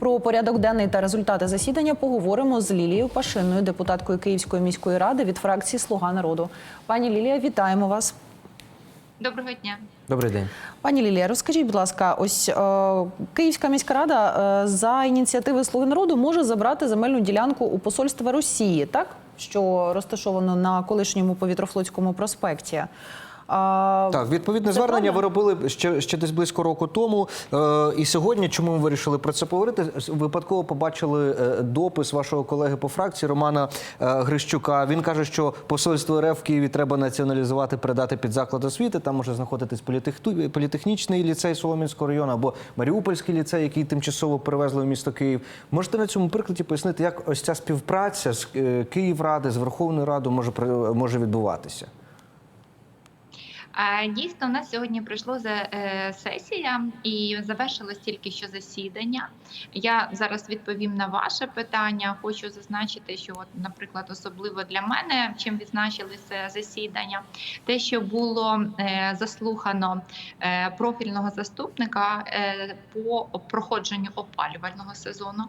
Про порядок денний та результати засідання поговоримо з Лілією Пашинною, депутаткою Київської міської ради від фракції Слуга народу. Пані Лілія, вітаємо вас. Доброго дня. Добрий день. Пані Лілія, розкажіть, будь ласка, ось е, Київська міська рада е, за ініціативи Слуги народу може забрати земельну ділянку у посольства Росії, так що розташовано на колишньому повітрофлотському проспекті. Так, відповідне звернення ви робили ще, ще десь близько року тому. Е, і сьогодні, чому ми вирішили про це поговорити? Випадково побачили е, допис вашого колеги по фракції Романа е, Грищука. Він каже, що посольство РФ в Києві треба націоналізувати, передати під заклад освіти. Там може знаходитись політехнічний ліцей Соломінського району або Маріупольський ліцей, який тимчасово перевезли в місто Київ. Можете на цьому прикладі пояснити, як ось ця співпраця з Київради, з Верховною Радою може може відбуватися? Дійсно, у нас сьогодні пройшла за е, сесія і завершилось тільки що засідання. Я зараз відповім на ваше питання. Хочу зазначити, що, от, наприклад, особливо для мене, чим відзначилися засідання, те, що було е, заслухано е, профільного заступника по проходженню опалювального сезону.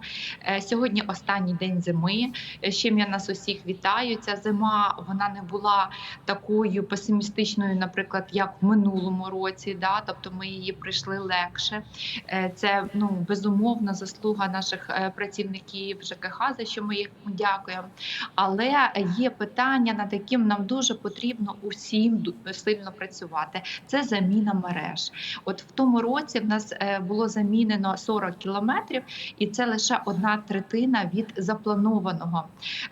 Сьогодні останній день зими. З чим я нас усіх вітаю. Ця зима вона не була такою песимістичною, наприклад, як в минулому році. Да? Тобто ми її прийшли легше. Е, Це ну безумовно заслуга наших е, працівників ЖКХ, за що ми їх дякуємо. Але є питання, над яким нам дуже потрібно усім сильно працювати. Це заміна мереж. От в тому році в нас е, було замінено 40 кілометрів, і це лише одна третина від запланованого.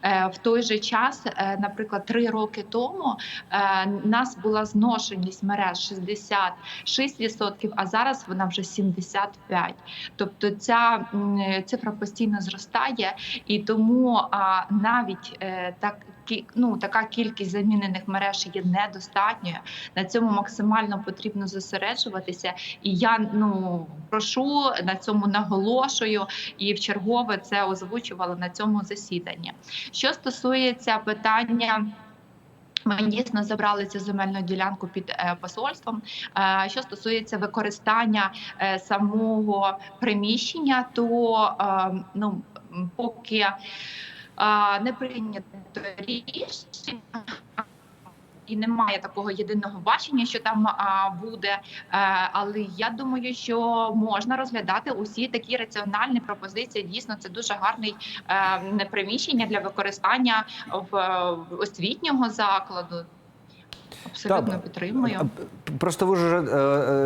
В той же час, наприклад, три роки тому нас була зношеність мереж 66%, а зараз вона вже 75%. Тобто ця цифра постійно зростає, і тому навіть е, так. Ну, така кількість замінених мереж є недостатньою. На цьому максимально потрібно зосереджуватися. І я ну прошу на цьому наголошую і в чергове це озвучувала на цьому засіданні. Що стосується питання. Ми дійсно забрали цю земельну ділянку під е, посольством. Е, що стосується використання е, самого приміщення, то ну поки не прийнято рішення. Немає такого єдиного бачення, що там буде. Е, але я думаю, що можна розглядати усі такі раціональні пропозиції. Дійсно, це дуже гарний е, приміщення для використання в, е, в освітнього закладу. Абсолютно Так. підтримую. Просто ви вже, е,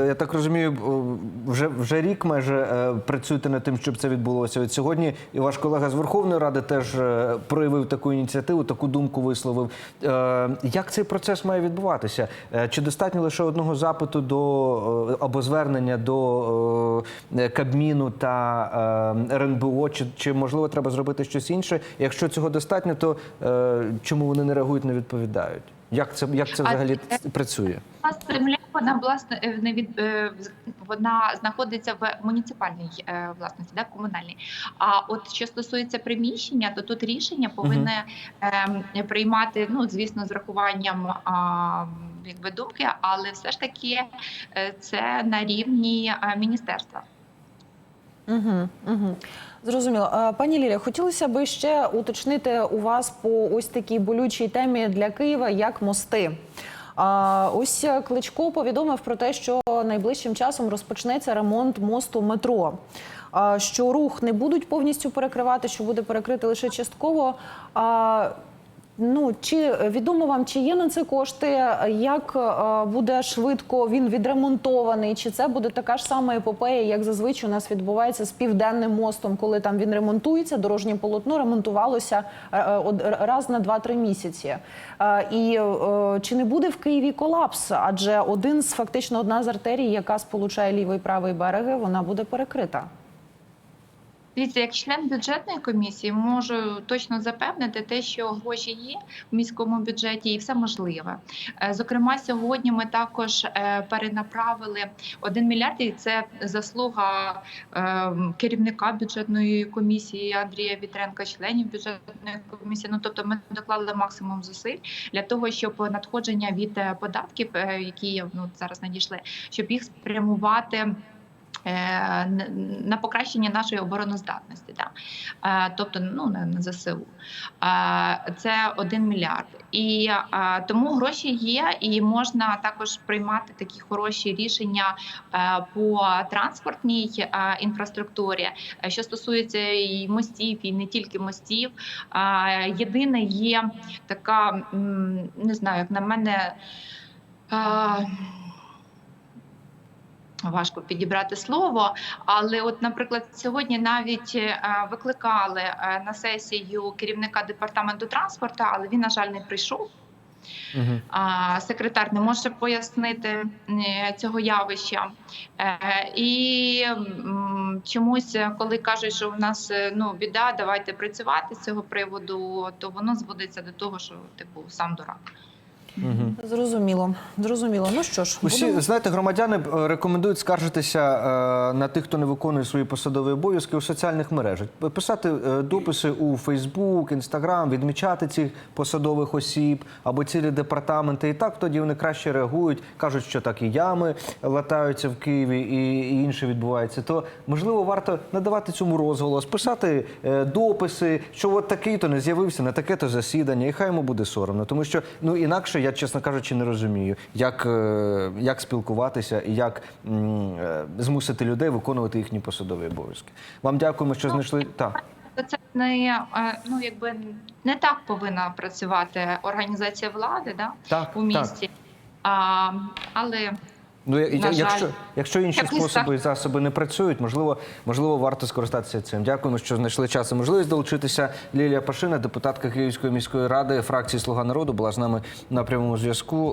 е, я так розумію, е, вже, вже рік майже е, працюєте над тим, щоб це відбулося. От сьогодні і ваш колега з Верховної Ради теж е, проявив таку ініціативу, таку думку висловив. Е, Як цей процес має відбуватися? Е, Чи достатньо лише одного запиту до е, або звернення до е, Кабміну та е, РНБО? Чи, чи можливо треба зробити щось інше? Якщо цього достатньо, то е, чому вони не реагують, не відповідають? Як це як це взагалі це- працює? Земля вона власне е, не від е, вона знаходиться в муніципальній е, власності, да, комунальній. А от що стосується приміщення, то тут рішення повинне ем, приймати, ну звісно, з рахуванням а, якби думки, але все ж таки це на рівні міністерства. Угу, угу. Зрозуміло. Пані Лілія, хотілося б ще уточнити у вас по ось такій болючій темі для Києва, як мости. Ось Кличко повідомив про те, що найближчим часом розпочнеться ремонт мосту метро. Що рух не будуть повністю перекривати, що буде перекрити лише частково. Ну чи відомо вам, чи є на це кошти? Як е, буде швидко він відремонтований? Чи це буде така ж сама епопея, як зазвичай у нас відбувається з південним мостом, коли там він ремонтується? Дорожнє полотно ремонтувалося е, е, раз на 2-3 місяці. Е, І е, чи не буде в Києві колапс? Адже один з фактично одна з артерій, яка сполучає лівий правий береги, вона буде перекрита. Дивіться, як член бюджетної комісії можу точно запевнити те, що гроші є в міському бюджеті, і все можливе. Е, Зокрема, сьогодні ми також е, перенаправили 1 мільярд, і це заслуга е, керівника бюджетної комісії Андрія Вітренка, членів бюджетної комісії. Ну тобто, ми доклали максимум зусиль для того, щоб надходження від податків, які ну зараз надійшли, щоб їх спрямувати на покращення нашої обороноздатності, да. Е, тобто ну, на, ЗСУ. Е, Це 1 мільярд. І е, тому гроші є, і можна також приймати такі хороші рішення е, по транспортній е, інфраструктурі, Е, що стосується і мостів, і не тільки мостів. Е, Єдине є така, не знаю, як на мене. Важко підібрати слово, але, от, наприклад, сьогодні навіть е, викликали е, на сесію керівника департаменту транспорту, але він, на жаль, не прийшов. Угу. Секретар не може пояснити е, цього явища. І чомусь, коли кажуть, що в нас ну біда, давайте працювати з цього приводу, то воно зводиться до того, що типу сам дурак. Угу. Зрозуміло. Зрозуміло. Ну що ж, Усі будемо- знаєте, громадяни е, рекомендують скаржитися е, на тих, хто не виконує свої посадові обов'язки у соціальних мережах, писати е, дописи у Фейсбук, Інстаграм, відмічати цих посадових осіб або цілі департаменти. І так тоді вони краще реагують, кажуть, що так і ями латаються в Києві, і, і інше відбувається. То можливо варто надавати цьому розголос, писати е, дописи, що от такий то не з'явився на таке то засідання, і хай йому буде соромно, тому що ну інакше я, чесно кажучи, не розумію, як, е, як спілкуватися і як е, змусити людей виконувати їхні посадові обов'язки. Вам дякуємо, що знайшли. Так. Це не е, ну якби не так повинна працювати організація влади, да Так, у місті. А, але Ну, я- На жаль. якщо, якщо інші Якось способи і засоби не працюють, можливо, можливо, варто скористатися цим. Дякуємо, що знайшли час і можливість долучитися. Лілія Пашина, депутатка Київської міської ради, фракції Слуга народу, була з нами на прямому зв'язку.